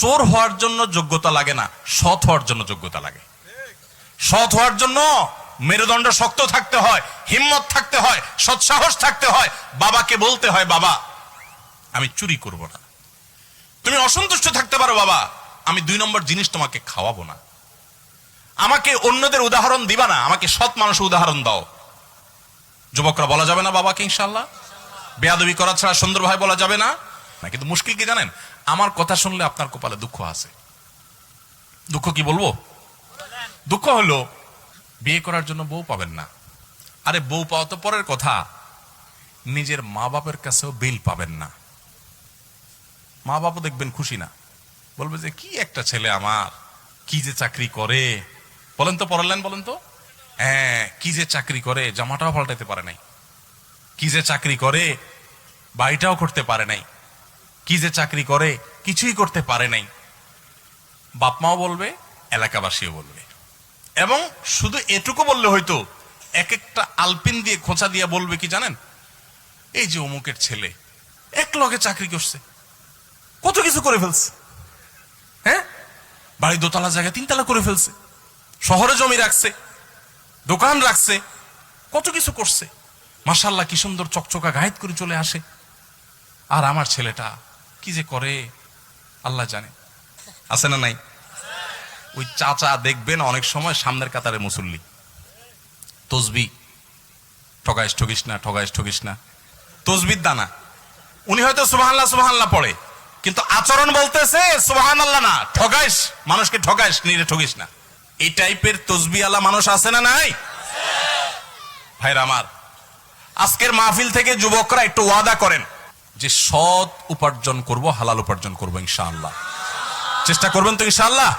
চোর হওয়ার জন্য যোগ্যতা লাগে না, সৎ হওয়ার জন্য যোগ্যতা লাগে। সৎ হওয়ার জন্য মেরুদণ্ড শক্ত থাকতে হয়, হিম্মত থাকতে হয়, সৎসাহস থাকতে হয়, বাবাকে বলতে হয়, বাবা, আমি চুরি করব না। তুমি অসন্তুষ্ট থাকতে পারো, বাবা, আমি দুই নম্বর জিনিস তোমাকে খাওয়াবো না। আমাকে অন্যদের উদাহরণ দিবা না, আমাকে সৎ মানুষ উদাহরণ দাও। যুবকরা বলা যাবে না বাবাকে ইনশাল্লাহ বেয়াদবি করা ছাড়া সুন্দর ভাই বলা যাবে না। না, কিন্তু মুশকিল কি জানেন? আমার কথা শুনলে আপনার কপালে দুঃখ আছে। দুঃখ কি বলব? দুঃখ হলো, বিয়ে করার জন্য বউ পাবেন না। আরে বউ পাওয়া তো পরের কথা। নিজের মা বাপের কাছেও বিল পাবেন না। মা বাবা দেখবেন খুশি না। বলবে যে, কি একটা ছেলে আমার, কি যে চাকরি করে। বলেন তো পড়ালেন বলেন তো। হ্যাঁ কি যে চাকরি করে, জামাটাও পাল্টাতে পারে নাই। কি যে চাকরি করে, বাড়িটাও করতে পারে নাই। কি যে চাকরি করে কিছুই করতে পারে নাই। বাপ মাও বলবে, এলাকাবাসীও বলবে। এবং শুধু এটুকু বললে হয়তো এক একটা আলপিন দিয়ে খোঁচা দিয়ে বলবে কি জানেন? এই যে অমুকের ছেলে, এক লগে চাকরি করছে। কত কিছু করে ফেলছে। হ্যাঁ? বাড়ি দোতলা জায়গায় তিনতলা করে ফেলছে। শহরে জমি রাখছে, দোকান রাখছে, কত কিছু করছে। মাসাল্লাহ কি সুন্দর চকচকা গায়েত করে চলে আসে। আর আমার ছেলেটা কি যে করে, আল্লাহ জানে। আছে না নাই? ওই চাচা দেখবেন অনেক সময় সামনের কাতারে মুসল্লি। তসবি, ঠগাইস, ঠগিস না, ঠগাইস, ঠগিস না। তসবির দানা। উনি হয়তো সুবাহান্লাহ সুবাহান্লাহ পড়ে, কিন্তু আচরণ বলতেছে সুবাহান আল্লাহ না, ঠগাইস, মানুষকে ঠগাইস, নিরে ঠগিস না। এই টাইপের তসবি আলা মানুষ আছে না নাই? ভাইরা আমার, আজকের মাহফিল থেকে যুবকরা একটু ওয়াদা করেন। যে সৎ উপার্জন করব হালাল উপার্জন করব ইনশাআল্লাহ। চেষ্টা করবেন তো ইনশাআল্লাহ?